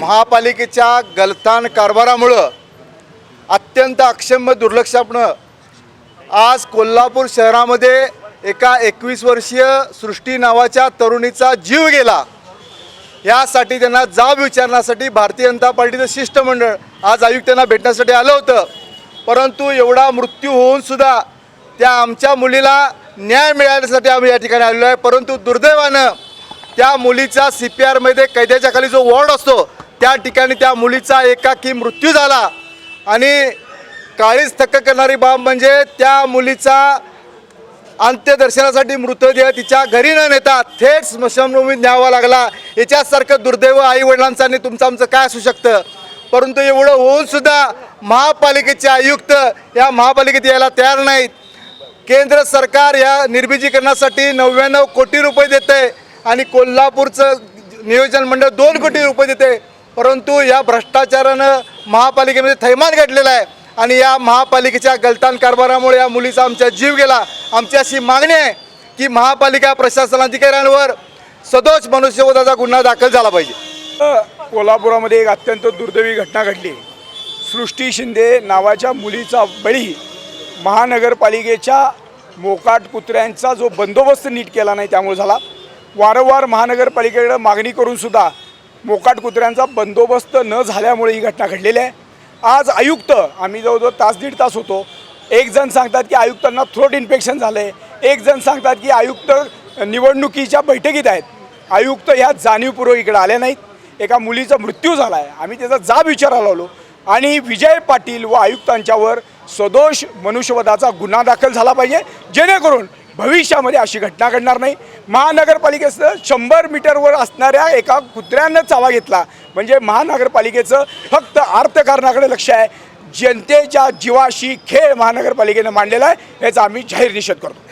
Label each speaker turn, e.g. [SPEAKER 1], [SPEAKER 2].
[SPEAKER 1] महापालिकेच्या गलथान कारभारामुळं अत्यंत अक्षम्य दुर्लक्षापणं आज कोल्हापूर शहरामध्ये एका एकवीस वर्षीय सृष्टी नावाच्या तरुणीचा जीव गेला. यासाठी त्यांना जाब विचारण्यासाठी भारतीय जनता पार्टीचं शिष्टमंडळ आज आयुक्तांना भेटण्यासाठी आलं होतं. परंतु एवढा मृत्यू होऊन सुद्धा त्या आमच्या मुलीला न्याय मिळाल्यासाठी आम्ही या ठिकाणी आलेलो आहे. परंतु दुर्दैवानं त्या मुलीचा सी पी आरमध्ये कैद्याच्या खाली जो वॉर्ड असतो त्या ठिकाणी त्या मुलीचा एकाकी मृत्यू झाला. आणि काळीच थक्क करणारी बाब म्हणजे त्या मुलीचा अंत्यदर्शनासाठी मृतदेह तिच्या घरी न नेता थेट स्मशानभूमीत न्यावा लागला. याच्यासारखं दुर्दैव आई वडिलांचं आणि तुमचं आमचं काय असू शकतं? परंतु एवढं होऊन सुद्धा महापालिकेचे आयुक्त या महापालिकेत यायला तयार नाहीत. केंद्र सरकार या निर्बीजीकरणासाठी नव्याण्णव कोटी रुपये देते आणि कोल्हापूरचं नियोजन मंडळ दोन कोटी रुपये देते परंतु या भ्रष्टाचारानं महापालिकेमध्ये थैमान घडलेला आहे. आणि या महापालिकेच्या गलतान कारभारामुळे या मुलीचा आमचा जीव गेला. आमची अशी मागणी आहे की महापालिका प्रशासनाधिकाऱ्यांवर सदोष मनुष्यवधाचा गुन्हा दाखल झाला पाहिजे.
[SPEAKER 2] कोल्हापुरामध्ये एक अत्यंत दुर्दैवी घटना घडली. सृष्टी शिंदे नावाच्या मुलीचा बळी महानगरपालिकेच्या मोकाट कुत्र्यांचा जो बंदोबस्त नीट केला नाही त्यामुळे झाला. वारंवार महानगरपालिकेकडे मागणी करूनसुद्धा मोकाट कुत्र्यांचा बंदोबस्त न झाल्यामुळे ही घटना घडलेली आहे. आज आयुक्त आम्ही जवळजवळ तास दीड तास होतो एक जण सांगतात की आयुक्तांना थ्रोट इन्फेक्शन झालं आहे एक जण सांगतात की आयुक्त निवडणुकीच्या बैठकीत आहेत. आयुक्त ह्या जाणीवपूर्वक इकडे आल्या नाहीत. एका मुलीचा मृत्यू झाला आहे आम्ही त्याचा जाब विचारायला लावलो आणि विजय पाटील व आयुक्तांच्यावर सदोष मनुष्यवधाचा गुन्हा दाखल झाला पाहिजे जेणेकरून भविष्यामध्ये अशी घटना घडणार नाही. महानगरपालिकेचं शंभर मीटरवर असणाऱ्या एका कुत्र्यानं चावा घेतला. म्हणजे महानगरपालिकेचं फक्त अर्थकारणाकडे लक्ष आहे. जनतेच्या जीवाशी खेळ महानगरपालिकेनं मांडलेला आहे. याचा आम्ही जाहीर निषेध करतो.